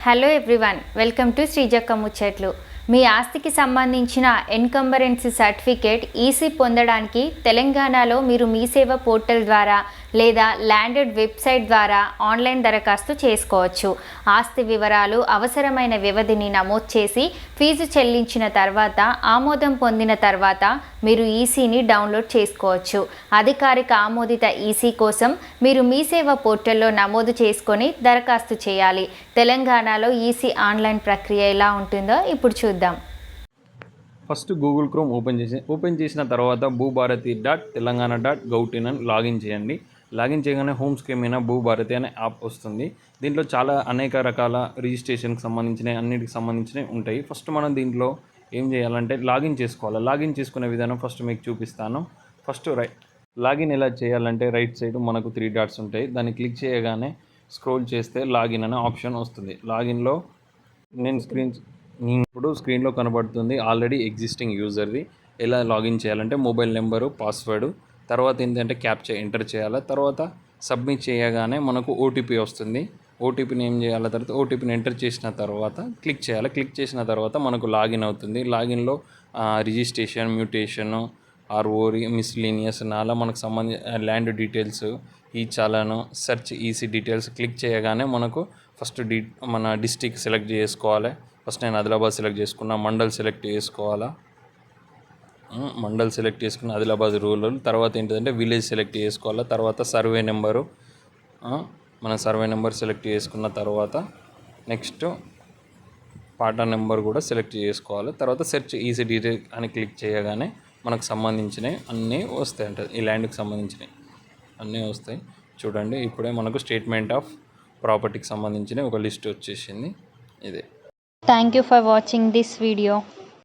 Hello everyone welcome to Srijakka ముచ్చట్లు మీ ఆస్తికి సంబంధించిన ఎన్కంబరెన్సీ సర్టిఫికేట్ ఈసీ పొందడానికి తెలంగాణలో మీరు మీ సేవ పోర్టల్ ద్వారా లేదా ల్యాండెడ్ వెబ్సైట్ ద్వారా ఆన్లైన్ దరఖాస్తు చేసుకోవచ్చు. ఆస్తి వివరాలు అవసరమైన వ్యవధిని నమోదు చేసి ఫీజు చెల్లించిన తర్వాత ఆమోదం పొందిన తర్వాత మీరు ఈసీని డౌన్లోడ్ చేసుకోవచ్చు. అధికారిక ఆమోదిత ఈసీ కోసం మీరు మీ సేవ పోర్టల్లో నమోదు చేసుకొని దరఖాస్తు చేయాలి. తెలంగాణలో ఈసీ ఆన్లైన్ ప్రక్రియ ఎలా ఉంటుందో ఇప్పుడు చూద్దాం. ఫస్ట్ గూగుల్ క్రోమ్ ఓపెన్ చేసి ఓపెన్ చేసిన తర్వాత Bhubharati dot Telangana dot gov in అని లాగిన్ చేయండి. లాగిన్ చేయగానే హోమ్ స్క్రీన్ అయినా భూభారతి అనే యాప్ వస్తుంది. దీంట్లో చాలా అనేక రకాల రిజిస్ట్రేషన్కి సంబంధించినవి అన్నిటికి సంబంధించినవి ఉంటాయి. ఫస్ట్ మనం దీంట్లో ఏం చేయాలంటే లాగిన్ చేసుకోవాలి. లాగిన్ చేసుకునే విధానం ఫస్ట్ మీకు చూపిస్తాను. ఫస్ట్ రైట్ లాగిన్ ఎలా చేయాలంటే రైట్ సైడ్ మనకు త్రీ డాట్స్ ఉంటాయి. దాన్ని క్లిక్ చేయగానే స్క్రోల్ చేస్తే లాగిన్ అనే ఆప్షన్ వస్తుంది. లాగిన్లో నేను స్క్రీన్ నేను ఇప్పుడు స్క్రీన్లో కనబడుతుంది ఆల్రెడీ ఎగ్జిస్టింగ్ యూజర్ది. ఎలా లాగిన్ చేయాలంటే మొబైల్ నెంబరు పాస్వర్డ్ తర్వాత ఏంటంటే క్యాప్చర్ ఎంటర్ చేయాలి. తర్వాత సబ్మిట్ చేయగానే మనకు ఓటీపీ వస్తుంది. ఓటీపీని ఏం చేయాలి? తర్వాత ఓటీపీని ఎంటర్ చేసిన తర్వాత క్లిక్ చేయాలి. క్లిక్ చేసిన తర్వాత మనకు లాగిన్ అవుతుంది. లాగిన్లో రిజిస్ట్రేషన్ మ్యూటేషన్ ఆర్ఓరి మిస్లీనియస్ నాలా మనకు సంబంధించి ల్యాండ్ డీటెయిల్స్ ఈ చాలాను సెర్చ్ ఈసీ డీటెయిల్స్ క్లిక్ చేయగానే మనకు ఫస్ట్ డీ మన డిస్టిక్ సెలెక్ట్ చేసుకోవాలి. ఫస్ట్ నేను ఆదిలాబాద్ సెలెక్ట్ చేసుకున్నా మండల్ సెలెక్ట్ చేసుకోవాలా? మండల్ సెలెక్ట్ చేసుకున్న ఆదిలాబాద్ రూరల్ తర్వాత ఏంటంటే విలేజ్ సెలెక్ట్ చేసుకోవాలి. తర్వాత సర్వే నెంబరు మన సర్వే నెంబర్ సెలెక్ట్ చేసుకున్న తర్వాత నెక్స్ట్ పాటా నెంబర్ కూడా సెలెక్ట్ చేసుకోవాలి. తర్వాత సెర్చ్ ఈజీ డీటెయిల్ అని క్లిక్ చేయగానే మనకు సంబంధించినవి అన్నీ వస్తాయి అంటే ఈ ల్యాండ్కి సంబంధించినవి అన్నీ వస్తాయి. చూడండి ఇప్పుడే మనకు స్టేట్మెంట్ ఆఫ్ ప్రాపర్టీకి సంబంధించిన ఒక లిస్ట్ వచ్చేసింది. ఇదే. Thank you for watching this video